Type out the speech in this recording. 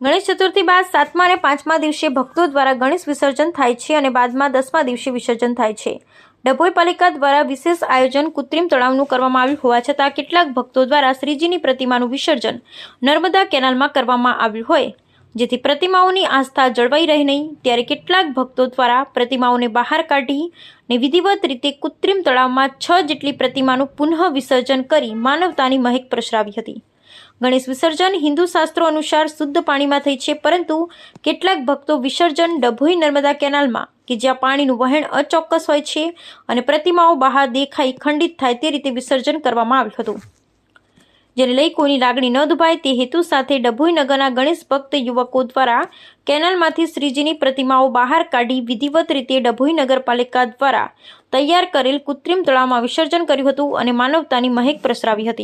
ગણેશ ચતુર્થી બાદ સાતમા અને પાંચમા દિવસે ભક્તો દ્વારા ગણેશ વિસર્જન થાય છે અને બાદમાં દસમા દિવસે વિસર્જન થાય છે. ડભોઈ પાલિકા દ્વારા વિશેષ આયોજન કૃત્રિમ તળાવનું કરવામાં આવ્યું હોવા છતાં કેટલાક ભક્તો દ્વારા શ્રીજીની પ્રતિમાનું વિસર્જન નર્મદા કેનાલમાં કરવામાં આવ્યું હોય. જેથી પ્રતિમાઓની આસ્થા જળવાઈ રહી નહીં, ત્યારે કેટલાક ભક્તો દ્વારા પ્રતિમાઓને બહાર કાઢી ને વિધિવત રીતે કૃત્રિમ તળાવમાં છ જેટલી પ્રતિમાનું પુનઃ વિસર્જન કરી માનવતાની મહેક પ્રસરાવી હતી. ગણેશ વિસર્જન હિન્દુ શાસ્ત્રો અનુસાર શુદ્ધ પાણીમાં થઈ છે, પરંતુ કેટલાક ભક્તો વિસર્જન ડભોઈ નર્મદા કેનાલમાં, કે જ્યાં પાણીનું વહેણ અચોક્કસ હોય છે અને પ્રતિમાઓ બહાર દેખાઈ ખંડિત થાય તે રીતે વિસર્જન કરવામાં આવ્યું હતું. જેને લઈ કોઈની લાગણી ન દુભાય તે હેતુ સાથે ડભોઈ નગરના ગણેશ ભક્ત યુવકો દ્વારા કેનાલમાંથી શ્રીજીની પ્રતિમાઓ બહાર કાઢી વિધિવત રીતે ડભોઈ નગરપાલિકા દ્વારા તૈયાર કરેલ કૃત્રિમ તળાવમાં વિસર્જન કર્યું હતું અને માનવતાની મહેક પ્રસરાવી હતી.